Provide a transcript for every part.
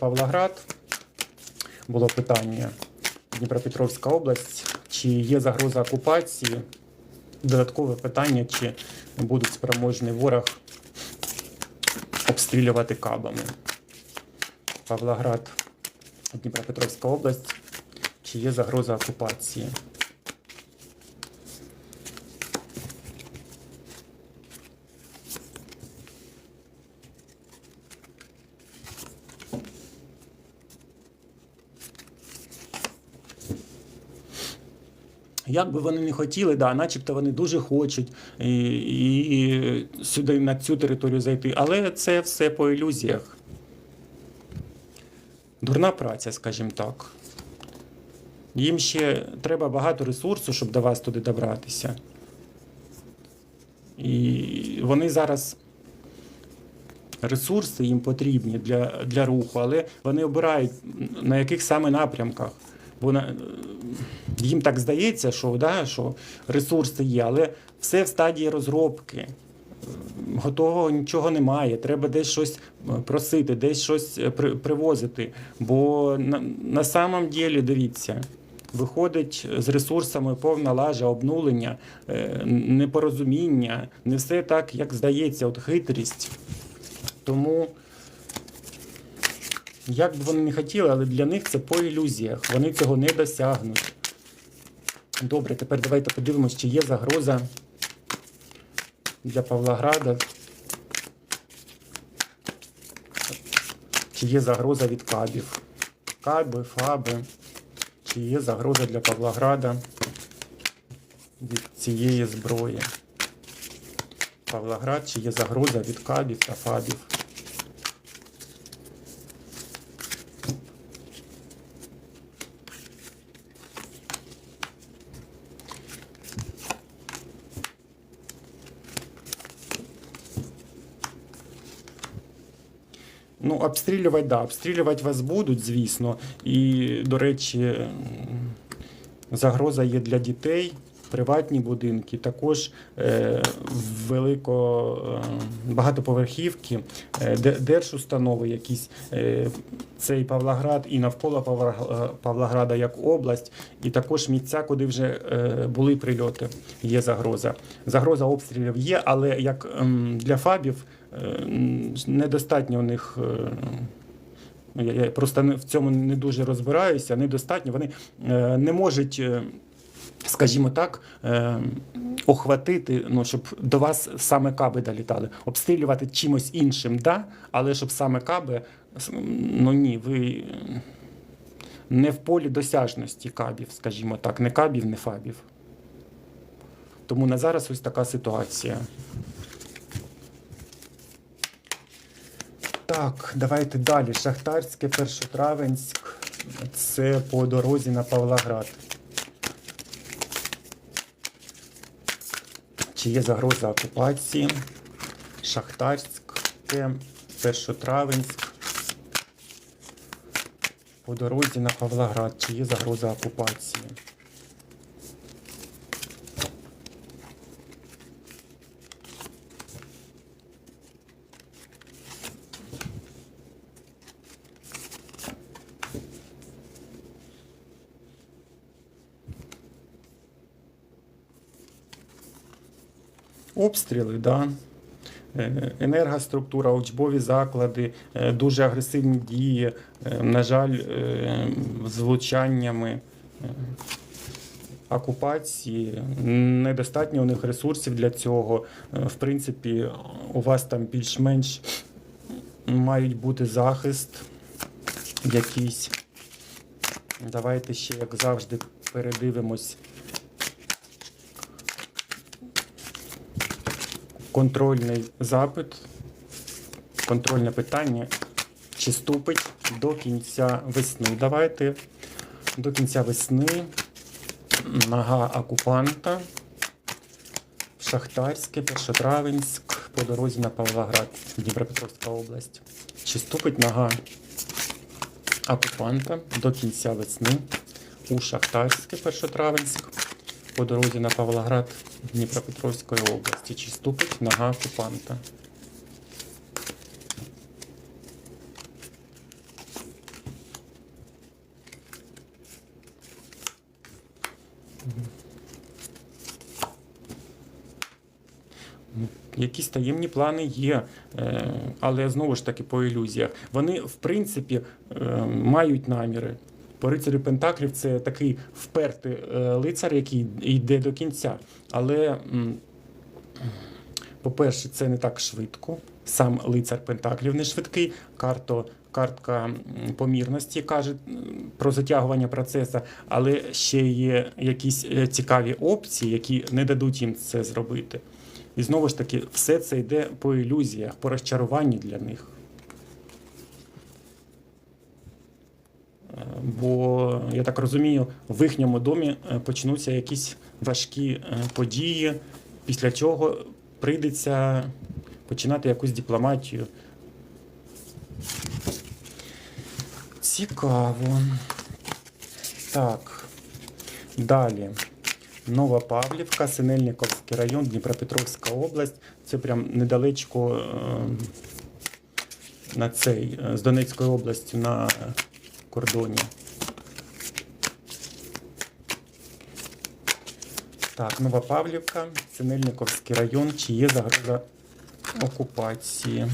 Павлоград. Було питання Дніпропетровська область, чи є загроза окупації. Додаткове питання, чи будуть спроможний ворог обстрілювати кабами. Павлоград, Дніпропетровська область, чи є загроза окупації. Як би вони не хотіли, да, начебто вони дуже хочуть і, і, і сюди на цю територію зайти, але це все по ілюзіях. Дурна праця, скажімо так. Їм ще треба багато ресурсу, щоб до вас туди добратися. І вони зараз ресурси їм потрібні для, для руху, але вони обирають на яких саме напрямках. Бо на, їм так здається, що, да, що ресурси є, але все в стадії розробки. Готового нічого немає. Треба десь щось е, просити, десь щось е, при- привозити. Бо на, на самом ділі, дивіться, виходить з ресурсами повна лажа, обнулення, е, непорозуміння, не все так, як здається, от хитрість. Тому, як б вони не хотіли, але для них це по ілюзіях. Вони цього не досягнуть. Добре, тепер давайте подивимось, чи є загроза для Павлограда. Чи є загроза від кабів? Каби, фаби. Чи є загроза для Павлограда від цієї зброї? Павлоград, чи є загроза від кабів та фабів? Ну, обстрілювати, да, обстрілювати вас будуть, звісно. І, до речі, загроза є для дітей, приватні будинки, також е, велико е, багатоповерхівки, е, де- держустанови якісь. Е, цей Павлоград і навколо Павлограда як область, і також місця, куди вже е, були прильоти, є загроза. Загроза обстрілів є, але як ем, для фабів е, недостатньо у них. е, ну, Я, я просто в цьому не дуже розбираюся. Недостатньо. Вони е, не можуть, е, скажімо так, е, охватити, ну, щоб до вас саме каби долітали. Обстрілювати чимось іншим, да, але щоб саме каби, ну ні, ви е, не в полі досяжності кабів, скажімо так, не кабів, не фабів. Тому на зараз ось така ситуація. Так, давайте далі. Шахтарське, Першотравенськ. Це по дорозі на Павлоград. Чи є загроза окупації? Шахтарське, Першотравенськ. По дорозі на Павлоград. Чи є загроза окупації? Обстріли, да. Е, енергоструктура, учбові заклади, е, дуже агресивні дії, е, на жаль, з влучаннями е, окупації. Недостатньо у них ресурсів для цього. В принципі, у вас там більш-менш мають бути захист якийсь. Давайте ще, як завжди, передивимось. Контрольний запит, контрольне питання, чи ступить до кінця весни. Давайте до кінця весни нога окупанта, Шахтарське, Першотравенськ, по дорозі на Павлоград, Дніпропетровська область. Чи ступить нога окупанта до кінця весни у Шахтарське, Першотравенськ, по дорозі на Павлоград Дніпропетровської області. Чи ступить нога окупанта? Ну, якісь таємні плани є, е, але знову ж таки по ілюзіях. Вони, в принципі, е, мають наміри. По рицарю Пентаклів це такий впертий е, лицар, який йде до кінця. Але, по-перше, це не так швидко. Сам лицар Пентаклів не швидкий. Карто, картка помірності каже про затягування процесу, але ще є якісь е, цікаві опції, які не дадуть їм це зробити. І знову ж таки, все це йде по ілюзіях, по розчаруванню для них. Е, Бо, я так розумію, в їхньому домі е, почнуться якісь важкі е, події, після чого прийдеться починати якусь дипломатію. Цікаво. Так. Далі. Нова Павлівка, Синельниковський район, Дніпропетровська область. Це прям недалечко е, на цей, з Донецькою областю на кордоні. Так, Нова Павлівка, Синельниковський район, чи є загроза окупації.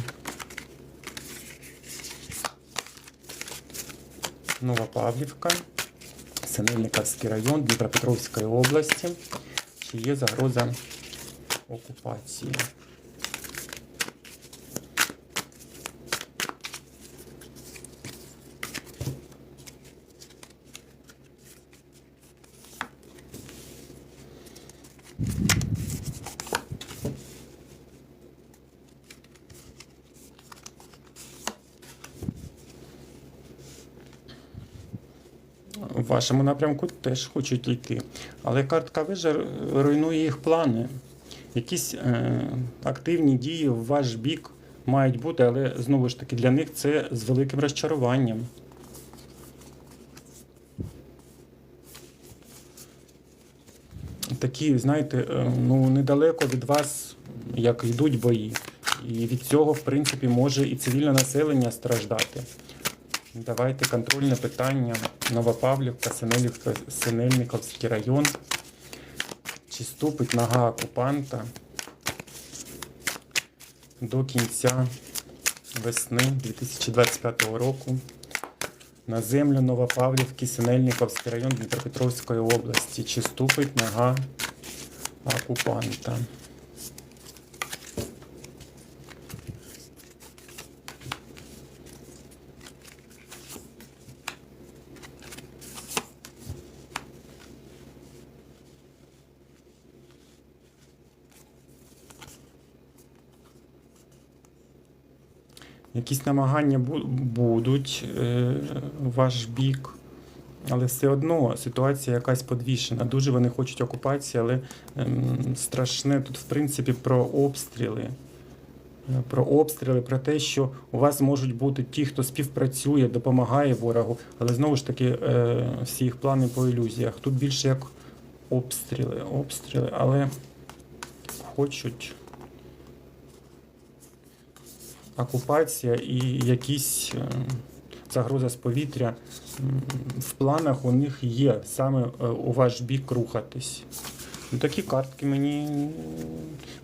Нова Павлівка, Синельниковський район Дніпропетровської області. Чи є загроза окупації? Вашому напрямку теж хочуть йти. Але картка вежа руйнує їх плани. Якісь е, активні дії в ваш бік мають бути, але знову ж таки для них це з великим розчаруванням. Такі, знаєте, е, ну недалеко від вас, як йдуть бої. І від цього, в принципі, може і цивільне населення страждати. Давайте контрольне питання. Новопавлівка, Синельниковський район. Чи ступить нога окупанта до кінця весни 2025 року на землю Новопавлівки, Синельниковський район Дніпропетровської області? Чи ступить нога окупанта? Якісь намагання будуть е, в ваш бік, але все одно ситуація якась подвішена. Дуже вони хочуть окупації, але ем, страшне тут, в принципі, про обстріли. Е, Про обстріли, про те, що у вас можуть бути ті, хто співпрацює, допомагає ворогу, але знову ж таки е, всі їх плани по ілюзіях. Тут більше як обстріли, обстріли, але хочуть окупація і якісь е, загроза з повітря в планах у них є саме е, у ваш бік рухатись. Ну, такі картки мені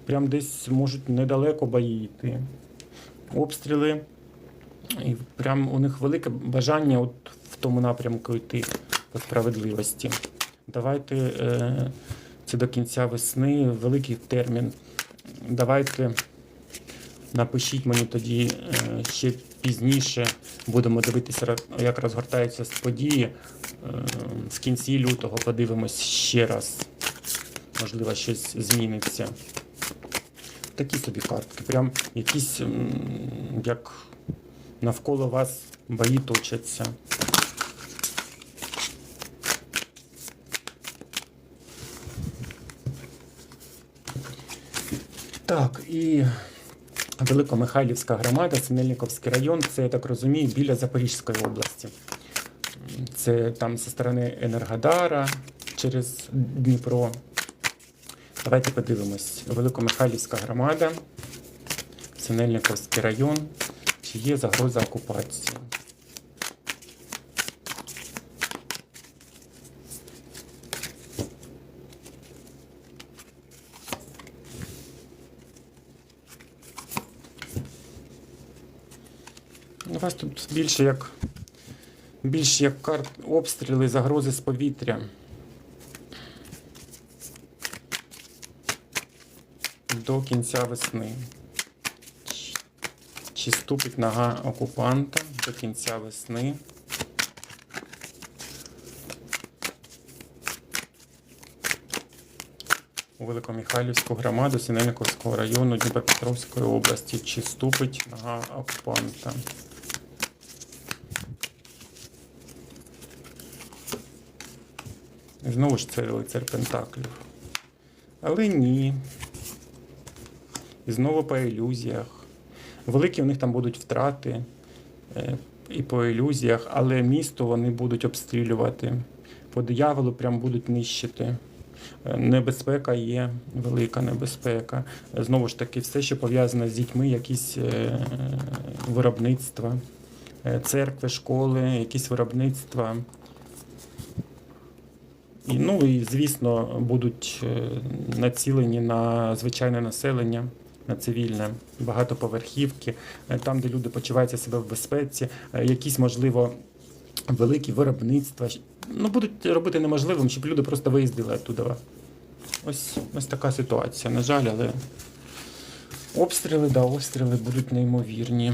прям десь можуть недалеко бої йти. Обстріли. І прям у них велике бажання от в тому напрямку йти по справедливості. Давайте е, це до кінця весни, великий термін. Давайте Напишіть мені тоді е, ще пізніше. Будемо дивитися, як розгортаються події. Е, В кінці лютого подивимось ще раз. Можливо, щось зміниться. Такі собі картки. Прям якісь як навколо вас бої точаться. Так, і Великомихайлівська громада, Синельниковський район, це, я так розумію, біля Запорізької області. Це там зі сторони Енергодара через Дніпро. Давайте подивимось. Великомихайлівська громада, Синельниковський район. Чи є загроза окупації? Більше як, більше як карт обстріли, загрози з повітря. До кінця весни. Чи- ступить нога окупанта до кінця весни? У Великомихайлівську громаду Синельниковського району Дніпропетровської області. Чи ступить нога окупанта? Знову ж це лицар Пентаклів. Але ні. І знову по ілюзіях. Великі у них там будуть втрати е, і по ілюзіях, але місто вони будуть обстрілювати. По дияволу прям будуть нищити. Е, Небезпека є, велика небезпека. Знову ж таки, все, що пов'язане з дітьми, якісь е, виробництва, церкви, школи, якісь виробництва. І, ну і звісно, будуть е, націлені на звичайне населення, на цивільне, багатоповерхівки, е, там, де люди почуваються себе в безпеці, е, якісь, можливо, великі виробництва. Ну, будуть робити неможливим, щоб люди просто виїздили оттуда. Ось, ось така ситуація. На жаль, але обстріли, да, обстріли будуть неймовірні.